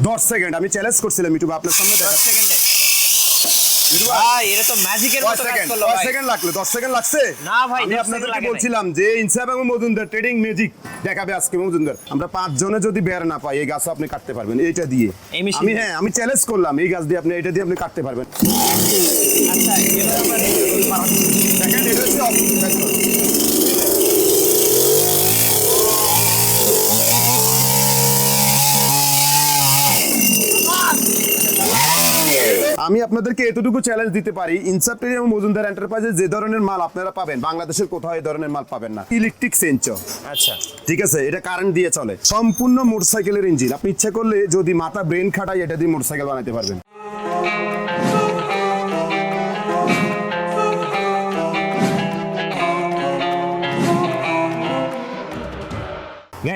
দশ সেকেন্ড আমি চ্যালেঞ্জ করছিলাম ইউটিউবে আপনার সামনে দেখা সেকেন্ডে। মিঠু ভাই, ভাই এটা তো ম্যাজিকের দশ মতো কাজ সেকেন্ড করল দশ ভাই। সেকেন্ড লাগল দশ সেকেন্ড লাগছে? না ভাই, আমি 10 আপনাদেরকে সেকেন্ড লাগে নাই। বলছিলাম যে ইনসাফ মজুমদার ট্রেডিং ম্যাজিক দেখাবে আজকে মজুমদার। আমরা পাঁচ জনে যদি বের না পাই এই গাছ আপনি কাটতে পারবেন এইটা দিয়ে। আমি হ্যাঁ আমি চ্যালেঞ্জ করলাম এই গাছ দিয়ে আপনি এটা দিয়ে আপনি কাটতে পারবেন আচ্ছা এবার আমরা দেখেন এটা হচ্ছে অপ- আমি আপনাদেরকে এতটুকু চ্যালেঞ্জ দিতে পারি ইনসাপ্টেরি এবং মজুমদার এন্টারপ্রাইজে যে ধরনের মাল আপনারা পাবেন বাংলাদেশের কোথাও এই ধরনের মাল পাবেন না। ইলেকট্রিক সেঞ্চ আচ্ছা। ঠিক আছে এটা কারেন্ট দিয়ে চলে। সম্পূর্ণ মোটরসাইকেলের ইঞ্জিন আপনি ইচ্ছা করলে যদি মাথা ব্রেন খাটাই এটা দিয়ে মোটরসাইকেল বানাতে পারবেন।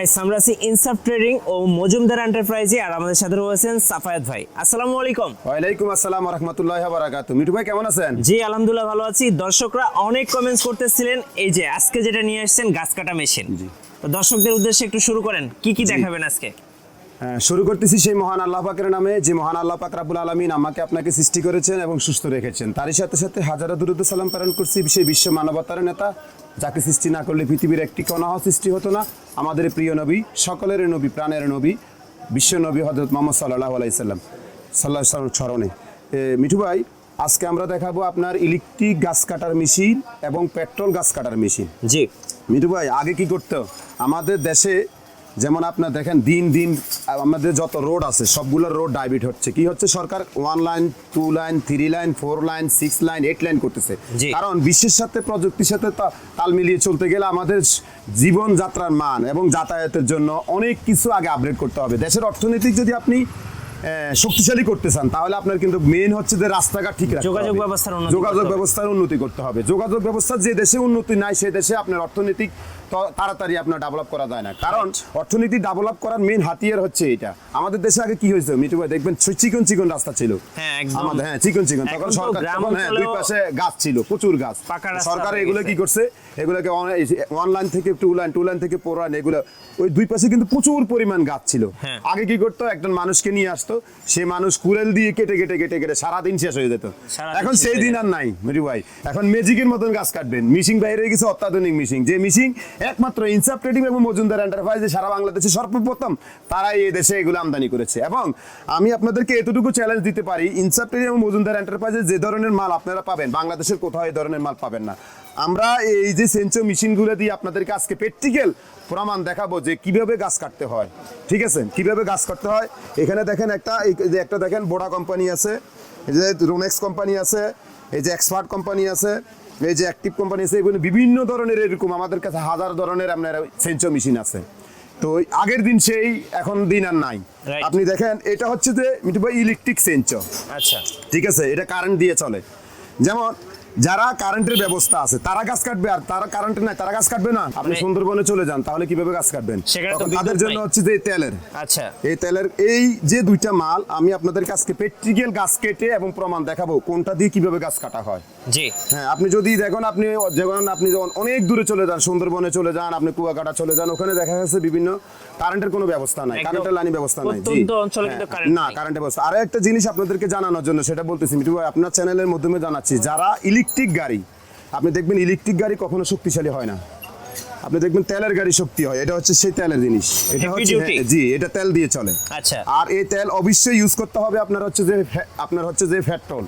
গাইস আমরা আছি ইনসাফ ট্রেডিং ও মজুমদার এন্টারপ্রাইজে আর আমাদের সাথে রয়েছেন সাফায়াত ভাই। আসসালামু আলাইকুম। ওয়ালাইকুম আসসালাম রাহমাতুল্লাহি ওয়া বারাকাতুহু। মিঠু ভাই কেমন আছেন? জি আলহামদুলিল্লাহ ভালো আছি। দর্শকরা অনেক কমেন্টস করতেছিলেন এই যে আজকে যেটা নিয়ে আসছেন গাছ কাটা মেশিন জি। তো দর্শকদের উদ্দেশ্যে একটু শুরু করেন কি কি দেখাবেন আজকে? শুরু করতেছি সেই মহান আল্লাহ পাকের নামে। যে মহান আল্লাহ পাক রাবুল আলমিন আমাকে আপনাকে সৃষ্টি করেছেন এবং সুস্থ রেখেছেন। তারই সাথে সাথে হাজারো দুরুদ সালাম প্রেরণ করছি সেই বিশ্ব মানবতার নেতা যাকে সৃষ্টি না করলে পৃথিবীর একটি কণাহ সৃষ্টি হতো না। আমাদের প্রিয় নবী সকলের নবী প্রাণের নবী বিশ্ব নবী হজরত মোহাম্মদ সাল্লাহ আলাইসাল্লাম সাল্লাহ সাল্লাম স্মরণে। মিঠু ভাই আজকে আমরা দেখাবো আপনার ইলেকট্রিক গাছ কাটার মেশিন এবং পেট্রোল গাছ কাটার মেশিন। জি। মিঠু ভাই আগে কি করতো? আমাদের দেশে যেমন আপনার দেখেন দিন দিন আমাদের যত রোড আছে সবগুলো রোড ডাইভিট হচ্ছে। কি হচ্ছে? সরকার one line two line three line four line six line eight line করতেছে। কারণ বিশ্বের সাথে প্রযুক্তির সাথে তাল মিলিয়ে চলতে গেলে আমাদের জীবনযাত্রার মান এবং যাতায়াতের জন্য অনেক কিছু আগে আপডেট করতে হবে। দেশের অর্থনৈতিক যদি আপনি শক্তিশালী করতে চান তাহলে আপনার কিন্তু মেন হচ্ছে যে রাস্তাঘাট ঠিক রাখতে যোগাযোগ ব্যবস্থার যোগাযোগ ব্যবস্থার উন্নতি করতে হবে। যোগাযোগ ব্যবস্থা যে দেশে উন্নতি নাই সেই দেশে আপনার অর্থনৈতিক তাড়াতাড়ি আপনার ডেভেলপ করা যায় না। কারণ অর্থনীতি ডেভেলপ করার মেন হাতিয়ার হচ্ছে এটা। আমাদের দেশে আগে কি হয়েছে? মিটু ভাই দেখবেন চিকন চিকন রাস্তা ছিল। হ্যাঁ, আমাদের হ্যাঁ চিকন চিকন। তখন সরকার হ্যাঁ দুই পাশে গাছ ছিল প্রচুর গাছ। সরকার এগুলো কি করছে? এগুলোকে ওয়ান লাইন থেকে টু লাইন টু লাইন থেকে ফোর লাইন এগুলো ওই দুই পাশে কিন্তু প্রচুর পরিমাণ গাছ ছিল। হ্যাঁ। আগে কি করতো? একজন মানুষকে নিয়ে আসতো। সে মানুষ কুড়েল দিয়ে কেটে কেটে কেটে কেটে সারাদিন শেষ হয়ে যেত। এখন সেই দিন আর নাই মেরি ভাই। এখন ম্যাজিকের মতন গাছ কাটবেন। মিশিং বাইরে গেছে অত্যাধুনিক মিশিং যে মিশিং একমাত্র ইনসাফ ট্রেডিং এবং মজুমদার এন্টারপ্রাইজে সারা বাংলাদেশে সর্বপ্রথম তারাই এই দেশে এগুলো আমদানি করেছে। এবং আমি আপনাদেরকে এতটুকু চ্যালেঞ্জ দিতে পারি ইনসাফ ট্রেডিং এবং মজুমদার এন্টারপ্রাইজে যে ধরনের মাল আপনারা পাবেন, বাংলাদেশের কোথাও এই ধরনের মাল পাবেন না। আমরা এই যে সেন্সো মেশিনগুলো দিয়ে আপনাদেরকে আজকে প্র্যাকটিক্যাল প্রমাণ দেখাবো যে কীভাবে গাছ কাটতে হয়। ঠিক আছে? কীভাবে গাছ কাটতে হয়? এখানে দেখেন একটা, এই যে একটা দেখেন বোডা কোম্পানি আছে, এই যে রোনেক্স কোম্পানি আছে, এই যে এক্সপার্ট কোম্পানি আছে এই যে অ্যাক্টিভ কোম্পানি আছে এগুলো বিভিন্ন ধরনের এরকম আমাদের কাছে হাজার ধরনের আপনার সেন্সো মেশিন আছে। তো আগের দিন সেই এখন দিন আর নাই। আপনি দেখেন এটা হচ্ছে যে মিঠু ভাই ইলেকট্রিক সেন্সো আচ্ছা। ঠিক আছে এটা কারেন্ট দিয়ে চলে। যেমন যারা কারেন্টের ব্যবস্থা আছে তারা গাছ কাটবে আর তারা কারেন্ট নাই তারা গাছ কাটবে না। আপনি মানে- সুন্দরবনে চলে যান তাহলে কীভাবে গাছ কাটবেন? তাদের জন্য হচ্ছে যে তেলের। আচ্ছা। এই তেলের এই যে দুইটা মাল আমি আপনাদের কাছকে প্র্যাকটিক্যাল গাছ কেটে এবং প্রমাণ দেখাবো কোনটা দিয়ে কীভাবে গাছ কাটা হয়। জি। হ্যাঁ আপনি যদি দেখুন আপনি যখন আপনি যখন অনেক দূরে চলে যান সুন্দরবনে চলে যান আপনি কুয়াকাটা চলে যান ওখানে দেখা যাচ্ছে বিভিন্ন কারেন্টের কোনো ব্যবস্থা নাই কারেন্টের লাইন ব্যবস্থা নাই। জি। হ্যাঁ, কারেন্ট না কারেন্টের ব্যবস্থা। আরও একটা জিনিস আপনাদেরকে জানানোর জন্য সেটা বলতেছি মিঠু ভাই আপনার চ্যানেলের মাধ্যমে জানাচ্ছি যারা ইলেকট্রিক গাড়ি। আপনি দেখবেন ইলেকট্রিক গাড়ি কখনো শক্তিশালী হয় না। আপনি দেখবেন তেলের গাড়ি শক্তি হয় এটা হচ্ছে সেই তেলের জিনিস। এটা হচ্ছে জি এটা তেল দিয়ে চলে। আচ্ছা। আর এই তেল অবশ্যই ইউজ করতে হবে আপনার হচ্ছে যে আপনার হচ্ছে যে পেট্রোল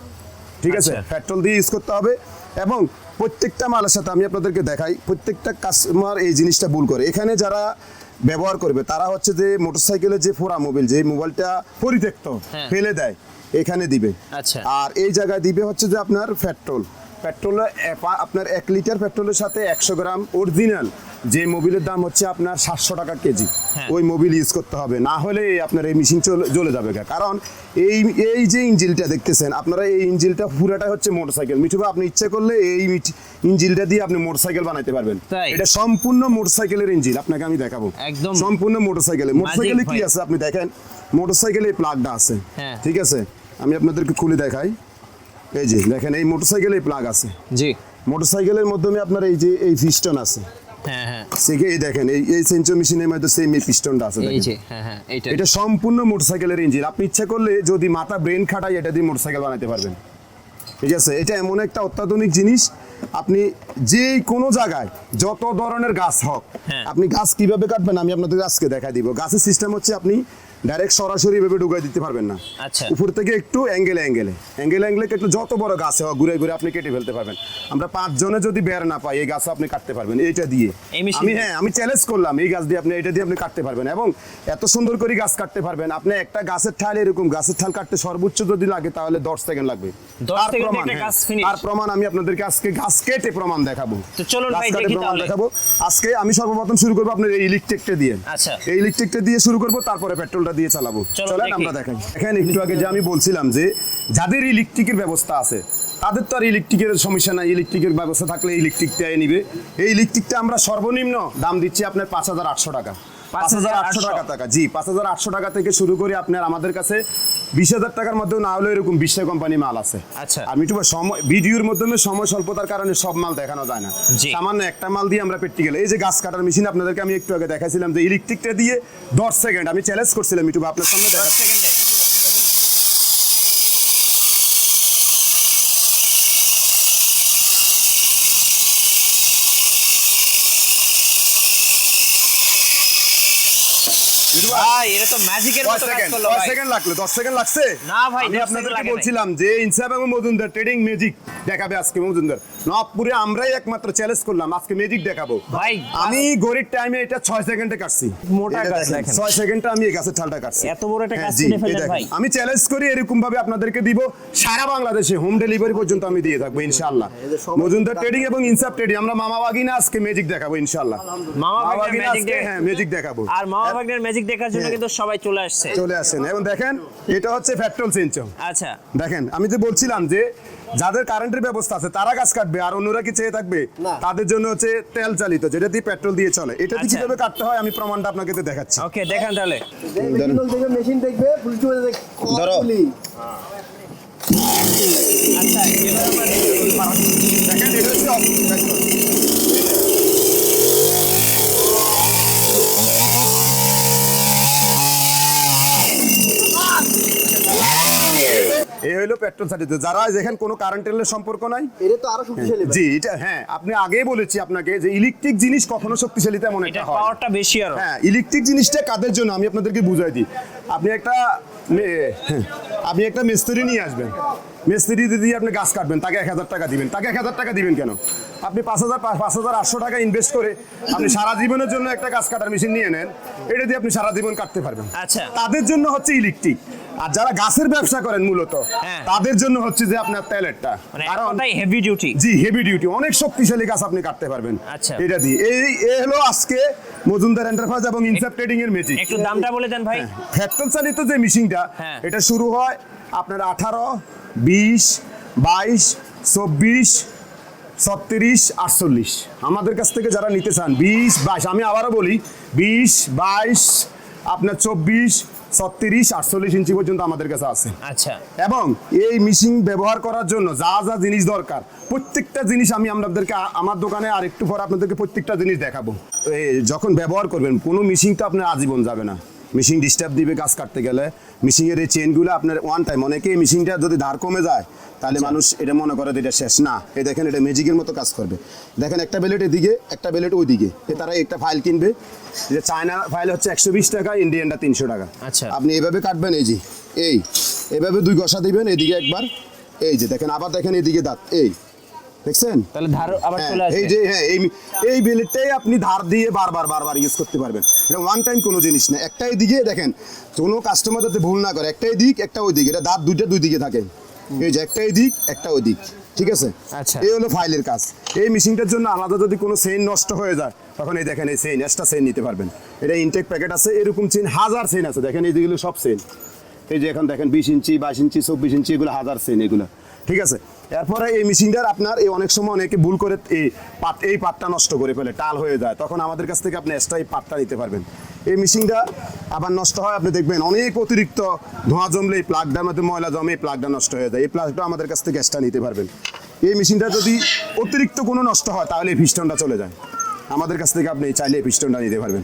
ঠিক আছে? আচ্ছা। পেট্রোল দিয়ে ইউজ করতে হবে এবং প্রত্যেকটা মালের সাথে আমি আপনাদেরকে দেখাই প্রত্যেকটা কাস্টমার এই জিনিসটা ভুল করে। এখানে যারা ব্যবহার করবে তারা হচ্ছে যে মোটরসাইকেলের যে ফোরা মোবাইল যে মোবাইলটা পরিত্যক্ত হ্যাঁ। ফেলে দেয় এখানে দিবে। আচ্ছা। আর এই জায়গায় দিবে হচ্ছে যে আপনার পেট্রোল পেট্রোল আপনার এক লিটার পেট্রোলের সাথে একশো গ্রাম অরিজিনাল যে মোবিলের দাম হচ্ছে আপনার সাতশো টাকা কেজি। হ্যাঁ। ওই মোবিল ইউজ করতে হবে। না হলে আপনার এই মেশিন জ্বলে যাবে কারণ এই এই যে ইঞ্জিলটা দেখতেছেন আপনারা এই ইঞ্জিলটা পুরাটা হচ্ছে মোটরসাইকেল। মিঠু আপনি ইচ্ছে করলে এই ইঞ্জিলটা দিয়ে আপনি মোটরসাইকেল বানাইতে পারবেন। এটা সম্পূর্ণ মোটরসাইকেলের ইঞ্জিল। আপনাকে আমি দেখাবো। একদম। সম্পূর্ণ মোটরসাইকেলে। মোটরসাইকেলে কি আছে? আপনি দেখেন মোটরসাইকেলে এই প্লাগটা আছে। হ্যাঁ। ঠিক আছে? আমি আপনাদেরকে খুলে দেখাই। এই যে দেখেন এই মোটরসাইকেলে প্লাগ আছে। জি। মোটরসাইকেলের মাধ্যমে আপনার এই যে এই ফিস্টন আছে। হ্যাঁ হ্যাঁ। এই দেখেন এই এই মেশিনের মধ্যে সেম এই পিস্টনটা আছে হ্যাঁ হ্যাঁ এটা সম্পূর্ণ মোটরসাইকেলের ইঞ্জিন আপনি ইচ্ছা করলে যদি মাথা ব্রেন খাটাই এটা দিয়ে মোটরসাইকেল বানাতে পারবেন। ঠিক আছে? এটা এমন একটা অত্যাধুনিক জিনিস। আপনি যে কোনো জায়গায় যত ধরনের গাছ হোক। আপনি গাছ কীভাবে কাটবেন আমি আপনাদের আজকে দেখা দিব। গাছের সিস্টেম হচ্ছে আপনি ডাইরেক্ট সরাসরি ভাবে ঢুকাই দিতে পারবেন না আচ্ছা। উপর থেকে একটু অ্যাঙ্গেলে অ্যাঙ্গেলে অ্যাঙ্গেলে অ্যাঙ্গেলে একটু যত বড় গাছে হোক ঘুরে ঘুরে আপনি কেটে ফেলতে পারবেন আমরা পাঁচজনে যদি বের না পাই এই গাছও আপনি কাটতে পারবেন এইটা দিয়ে আমি হ্যাঁ আমি চ্যালেঞ্জ করলাম এই গাছ দিয়ে আপনি এটা দিয়ে আপনি কাটতে পারবেন এবং এত সুন্দর করে গাছ কাটতে পারবেন আপনি একটা গাছের ঠাল এরকম গাছের ঠাল কাটতে সর্বোচ্চ যদি লাগে তাহলে দশ সেকেন্ড লাগবে 10 তার প্রমাণ, একটা হ্যাঁ। গাছ। তার প্রমাণ আমি আপনাদেরকে আজকে গাছ কেটে প্রমাণ দেখাবো চলুন ভাই দেখি প্রমাণ তাহলে। দেখাবো আজকে আমি সর্বপ্রথম শুরু করব আপনার এই ইলেকট্রিকটা দিয়ে আচ্ছা। এই ইলেকট্রিকটা দিয়ে শুরু করব তারপরে পেট্রোলটা দিয়ে চালাবো। চলেন আমরা দেখাই। এখানে একটু আগে যে আমি বলছিলাম যে যাদের ইলেকট্রিকের ব্যবস্থা আছে তাদের তো আর ইলেকট্রিকের সমস্যা নাই। ইলেকট্রিকের ব্যবস্থা থাকলে ইলেকট্রিকটা নিবে। এই ইলেকট্রিকটা আমরা সর্বনিম্ন দাম দিচ্ছি আপনার পাঁচ হাজার আটশো টাকা। পাঁচ হাজার আটশো টাকা টাকা জি পাঁচ হাজার আটশো টাকা থেকে শুরু করে আপনার আমাদের কাছে বিশ হাজার টাকার মধ্যেও না হলেও এরকম বিশটা কোম্পানি মাল আছে আচ্ছা। আমি একটু সময় ভিডিওর মাধ্যমে সময় স্বল্পতার কারণে সব মাল দেখানো যায় না। সামান্য একটা মাল দিয়ে আমরা গেলে এই যে গাছ কাটার মেশিন আপনাদেরকে আমি একটু আগে দেখাইছিলাম যে ইলেকট্রিকটা দিয়ে দশ সেকেন্ড আমি চ্যালেঞ্জ করছিলাম ইউটিউবে আপনার সামনে দেখা সেকেন্ডে ভাই এটা তো ম্যাজিকের দশ মতো কাজ সেকেন্ড করল লাগল দশ সেকেন্ড লাগছে? না ভাই, আমি 10 আপনাদেরকে। বলছিলাম যে ইনসাফ এবং মজুমদার ট্রেডিং ম্যাজিক দেখাবে আজকে মজুমদার নবপুরে আমরাই একমাত্র চ্যালেঞ্জ করলাম আজকে ম্যাজিক দেখাবো। ভাই, আমি গরিব টাইমে এটা ছয় সেকেন্ডে কাটছি। মোটা গাছ দেখেন। ছয় সেকেন্ডে আমি এই গাছের ঠালটা কাটছি। এত বড় একটা হ্যাঁ, গাছ জি, ফেললেন ভাই। আমি চ্যালেঞ্জ করি এরকম ভাবে আপনাদেরকে দিব। সারা বাংলাদেশে হোম ডেলিভারি পর্যন্ত আমি দিয়ে থাকব ইনশাআল্লাহ। মজুমদার ট্রেডিং এবং ইনসাফ ট্রেডিং আমরা মামা বাগিনা আজকে ম্যাজিক দেখাবো ইনশাআল্লাহ। মামা বাগিনা আজকে, হ্যাঁ ম্যাজিক দেখাবো। আর মামা ভাগ্নের ম্যাজিক দেখার জন্য হ্যাঁ। কিন্তু সবাই চলে আসছে। চলে আসেন এবং দেখেন এটা হচ্ছে পেট্রোল সেঞ্চো আচ্ছা। দেখেন আমি যে বলছিলাম যে যাদের কারেন্টের ব্যবস্থা আছে তারা গাছ কাটবে আর অন্যরা কি চেয়ে থাকবে? তাদের জন্য হচ্ছে তেল চালিত যেটা দিয়ে পেট্রোল দিয়ে চলে। এটা দিয়ে আচ্ছা। কীভাবে কাটতে হয় আমি প্রমাণটা আপনাকে তো দেখাচ্ছি। ওকে দেখান তাহলে। মেশিন দেখবে মেশিন দেখবে ধরো। আচ্ছা এবার আমরা দেখি। দেখেন এটা হচ্ছে অফ- পেট্রোল। এই হলো পেট্রোল চালিত যারা যেখানে কোনো কারেন্টের সম্পর্ক নাই এটা তো আরও শক্তিশালী জি এটা হ্যাঁ আপনি আগেই বলেছি আপনাকে যে ইলেকট্রিক জিনিস কখনো শক্তিশালী তেমন এটা একটা হয়। পাওয়ারটা বেশি আর। হ্যাঁ ইলেকট্রিক জিনিসটা কাদের জন্য? আমি আপনাদেরকে বুঝাই দিই। আপনি একটা হ্যাঁ, আপনি একটা মিস্ত্রি নিয়ে আসবেন। মিস্ত্রি দিয়ে আপনি গাছ কাটবেন তাকে এক হাজার টাকা দিবেন। তাকে এক হাজার টাকা দিবেন কেন? আপনি পাঁচ হাজার পাঁচ হাজার আটশো টাকা ইনভেস্ট করে আপনি সারা জীবনের জন্য একটা গাছ কাটার মেশিন নিয়ে নেন এটা দিয়ে আপনি সারা জীবন কাটতে পারবেন। আচ্ছা। তাদের জন্য হচ্ছে ইলেকট্রিক আর যারা গাছের ব্যবসা করেন মূলত হ্যাঁ। তাদের জন্য হচ্ছে যে আপনার তেলেরটা মানে কারণ হেভি ডিউটি জি হেভি ডিউটি অনেক শক্তিশালী গাছ আপনি কাটতে পারবেন আচ্ছা। এটা দিয়ে। এই এ হলো আজকে মজুমদার এন্টারপ্রাইজ এবং ইনসাপ ট্রেডিং এর ম্যাজিক একটু দামটা বলে দেন ভাই। পেট্রোল চালিত যে মেশিনটা হ্যাঁ। এটা শুরু হয় আপনার আঠারো বিশ বাইশ চব্বিশ ছত্রিশ আটচল্লিশ। আমাদের কাছ থেকে যারা নিতে চান বিশ বাইশ আমি আবারও বলি বিশ বাইশ আপনার চব্বিশ ছত্রিশ আটচল্লিশ ইঞ্চি পর্যন্ত আমাদের কাছে আছে। আচ্ছা। এবং এই মেশিন ব্যবহার করার জন্য যা যা জিনিস দরকার প্রত্যেকটা জিনিস আমি আপনাদেরকে আমার দোকানে আর একটু পর আপনাদেরকে প্রত্যেকটা জিনিস দেখাবো। যখন ব্যবহার করবেন কোনো মেশিন তো আপনার আজীবন যাবে না। মেশিন ডিস্টার্ব দিবে গাছ কাটতে গেলে। মেশিনের এই চেনগুলো আপনার ওয়ান টাইম অনেকে এই মেশিনটা যদি ধার কমে যায় তাহলে মানুষ এটা মনে করে এটা শেষ। না এই দেখেন এটা ম্যাজিকের মতো কাজ করবে। দেখেন একটা বেলেট এদিকে একটা বেলেট ওইদিকে। এ তারা একটা ফাইল কিনবে। যে চায়না ফাইল হচ্ছে একশো বিশ টাকা ইন্ডিয়ানটা তিনশো টাকা। আচ্ছা। আপনি এভাবে কাটবেন এই যে এই। এভাবে দুই গসা দিবেন এদিকে একবার। এই যে দেখেন আবার দেখেন এদিকে দাঁত। এই। দেখছেন? তাহলে ধার আবার হ্যাঁ, চলে আসবে। এই যে হ্যাঁ এই এই বিলেটটাই আপনি ধার দিয়ে বারবার বারবার ইউজ করতে পারবেন। এটা ওয়ান টাইম কোনো জিনিস না। একটাই দিকে দেখেন কোনো কাস্টমার যাতে ভুল না করে একটাই দিক একটা ওই দিক এটা দাঁত দুইটা দুই দিকে থাকে। এই যে একটাই দিক একটা ওই দিক ঠিক আছে? আচ্ছা। এই হলো ফাইলের কাজ। এই মেশিনটার জন্য আলাদা যদি কোনো চেইন নষ্ট হয়ে যায় তখন এই দেখেন এই চেইন এক্সট্রা চেইন নিতে পারবেন। এটা ইনটেক প্যাকেট আছে এরকম চেইন হাজার চেইন আছে। দেখেন এই যেগুলো সব চেইন এই যে এখন দেখেন বিশ ইঞ্চি বাইশ ইঞ্চি চব্বিশ ইঞ্চি এগুলো হাজার চেইন এগুলো। ঠিক আছে? এরপরে এই মেশিনটার আপনার এই অনেক সময় অনেকে ভুল করে এই পাত এই পাতটা নষ্ট করে ফেলে, টাল হয়ে যায়। তখন আমাদের কাছ থেকে আপনি এক্সট্রা এই পাতটা নিতে পারবেন। এই মেশিনটা আবার নষ্ট হয়, আপনি দেখবেন অনেক অতিরিক্ত ধোঁয়া জমলে এই প্লাগটার মধ্যে ময়লা জমে এই প্লাগটা নষ্ট হয়ে যায়। এই প্লাগটা আমাদের কাছ থেকে এক্সট্রা নিতে পারবেন। এই মেশিনটা যদি অতিরিক্ত কোনো নষ্ট হয়, তাহলে এই পিস্টনটা চলে যায়। আমাদের কাছ থেকে আপনি চাইলে এই পিস্টনটা নিতে পারবেন।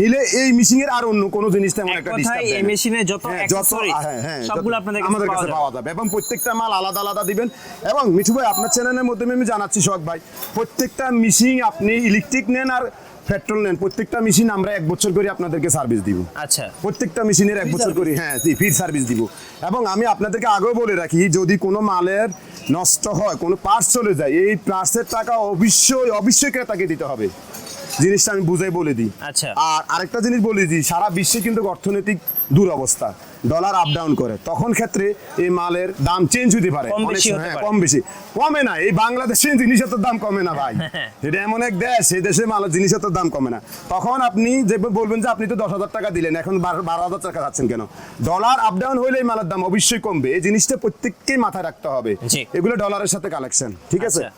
নিলে এই মিশিং এর আর অন্য কোনো জিনিস তেমন একটা ডিস্টার্ব এই মেশিনে যত accessories, হ্যাঁ, হ্যাঁ, সবগুলো আপনাদের কাছে আমাদের কাছে পাওয়া যাবে। এবং প্রত্যেকটা মাল আলাদা আলাদা দিবেন। এবং মিঠু ভাই আপনার চ্যানেলের মাধ্যমে আমি জানাচ্ছি সোহাগ ভাই প্রত্যেকটা মিশিং আপনি ইলেকট্রিক নেন আর পেট্রোল নেন প্রত্যেকটা মেশিন আমরা এক বছর করে আপনাদেরকে সার্ভিস দিব। আচ্ছা। প্রত্যেকটা মেশিনের এক বছর করে হ্যাঁ জি ফির সার্ভিস দিব। এবং আমি আপনাদেরকে আগেও বলে রাখি যদি কোনো মালের নষ্ট হয় কোনো পার্টস চলে যায় এই পার্টসের টাকা অবশ্যই অবশ্যই ক্রেতাকে দিতে হবে। জিনিসটা আমি বুঝাই বলে দিই আচ্ছা। আর আরেকটা জিনিস বলে দিই সারা বিশ্বে কিন্তু অর্থনৈতিক দুরবস্থা ডলার আপ ডাউন করে তখন ক্ষেত্রে এই মালের দাম চেঞ্জ হতে পারে। কম বেশি হ্যাঁ, কম বেশি। কমে না এই বাংলাদেশে জিনিসের তো দাম কমে না ভাই। এটা এমন এক দেশ এই দেশে মালের জিনিসের তো দাম কমে না। তখন আপনি যে বলবেন যে আপনি তো দশ হাজার টাকা দিলেন এখন বারো হাজার টাকা যাচ্ছেন কেন? ডলার আপ ডাউন হইলে এই মালের দাম অবশ্যই কমবে। এই জিনিসটা প্রত্যেককেই মাথায় রাখতে হবে। এগুলো ডলারের সাথে কালেকশন ঠিক আছে? আচ্ছা।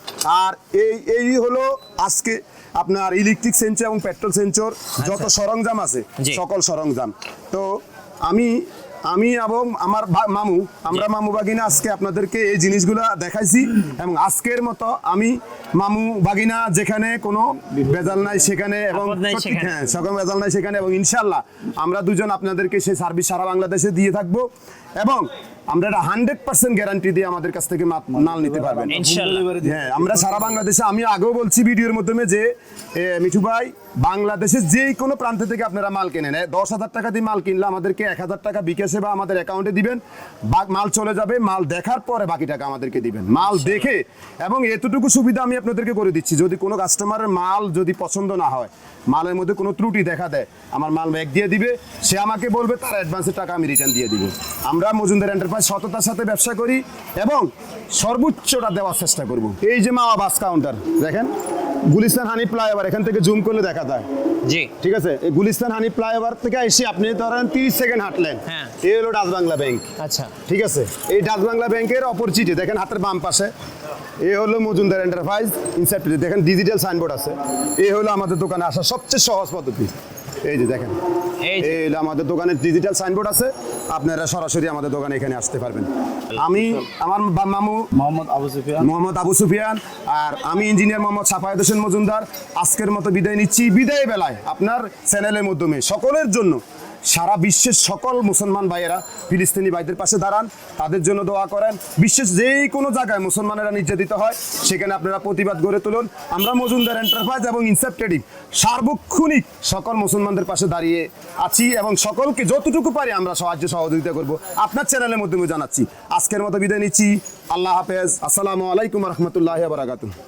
আর এই এই হলো আজকে আপনার ইলেকট্রিক সেন্সর এবং পেট্রোল সেন্সর যত সরঞ্জাম আছে সকল সরঞ্জাম। তো আমি আমি এবং আমার মামু আমরা মামু বাগিনা আজকে আপনাদেরকে এই জিনিসগুলো দেখাইছি এবং আজকের মতো আমি মামু বাগিনা যেখানে কোনো বেজাল নাই সেখানে এবং। হ্যাঁ সকল বেজাল নাই সেখানে এবং ইনশাল্লাহ আমরা দুজন আপনাদেরকে সেই সার্ভিস সারা বাংলাদেশে দিয়ে থাকব এবং আমরা এটা হান্ড্রেড পার্সেন্ট গ্যারান্টি দিয়ে আমাদের কাছ থেকে মাল নিতে পারবেন। হ্যাঁ আমরা সারা বাংলাদেশে আমি আগেও বলছি ভিডিওর মাধ্যমে যে মিঠু ভাই বাংলাদেশের যে কোনো প্রান্ত থেকে আপনারা মাল কেনেন দশ হাজার টাকা দিয়ে মাল কিনলে আমাদেরকে এক হাজার টাকা বিকাশে বা আমাদের অ্যাকাউন্টে দিবেন। মাল চলে যাবে মাল দেখার পরে বাকি টাকা আমাদেরকে দিবেন। মাল দেখে এবং এতটুকু সুবিধা আমি আপনাদেরকে করে দিচ্ছি যদি কোনো কাস্টমারের মাল যদি পছন্দ না হয় মালের মধ্যে কোনো ত্রুটি দেখা দেয় আমার মাল ব্যাগ দিয়ে দিবে সে আমাকে বলবে তার অ্যাডভান্সের টাকা আমি রিটার্ন দিয়ে দিব। আমরা মজুমদার এন্টারপ্রাইজ সততার সাথে ব্যবসা করি এবং সর্বোচ্চটা দেওয়ার চেষ্টা করব। এই যে মাওয়া বাস কাউন্টার দেখেন? গুলিস্তান হানি ফ্লাইওভার এখান থেকে জুম করলে দেখা যায়। জি। ঠিক আছে? এই গুলিস্তান হানি ফ্লাইওভার থেকে এসে আপনি ধরেন তিরিশ সেকেন্ড হাঁটলেন। হ্যাঁ। এই হলো ডাচ বাংলা ব্যাংক আচ্ছা। ঠিক আছে? এই ডাচ বাংলা ব্যাংকের অপরচিটে দেখেন হাতের বাম পাশে। এ হলো মজুমদার এন্টারপ্রাইজ ইনসেপ্টে দেখেন ডিজিটাল সাইনবোর্ড আছে। এ হলো আমাদের দোকানে আসার সবচেয়ে সহজ পদ্ধতি। এই যে দেখেন। এই যে। এই আমাদের দোকানের ডিজিটাল সাইনবোর্ড আছে। আপনারা সরাসরি আমাদের দোকানে এখানে আসতে পারবেন। আমি আমার মামু মোহাম্মদ আবু সুফিয়ান। মোহাম্মদ আবু সুফিয়ান আর আমি ইঞ্জিনিয়ার মোহাম্মদ সাফায়দ হোসেন মজুমদার। আজকের মতো বিদায় নিচ্ছি। বিদায় বেলায় আপনার চ্যানেলের মাধ্যমে সকলের জন্য সারা বিশ্বের সকল মুসলমান ভাইয়েরা, ফিলিস্তিনি ভাইদের পাশে দাঁড়ান, তাদের জন্য দোয়া করেন। বিশ্বের যেই কোনো জায়গায় মুসলমানেরা নির্যাতিত হয়, সেখানে আপনারা প্রতিবাদ গড়ে তুলুন। আমরা মজুমদার এন্টারপ্রাইজ এবং ইনসেপ ট্রেডিং সার্বক্ষণিক সকল মুসলমানদের পাশে দাঁড়িয়ে আছি এবং সকলকে যতটুকু পারি আমরা সাহায্য, সহযোগিতা করব। আপনার চ্যানেলের মাধ্যমে জানাচ্ছি। আজকের মতো বিদায় নিচ্ছি। আল্লাহ হাফেজ। আসসালামু আলাইকুম রহমতুল্লাহ বারাকাতুহ।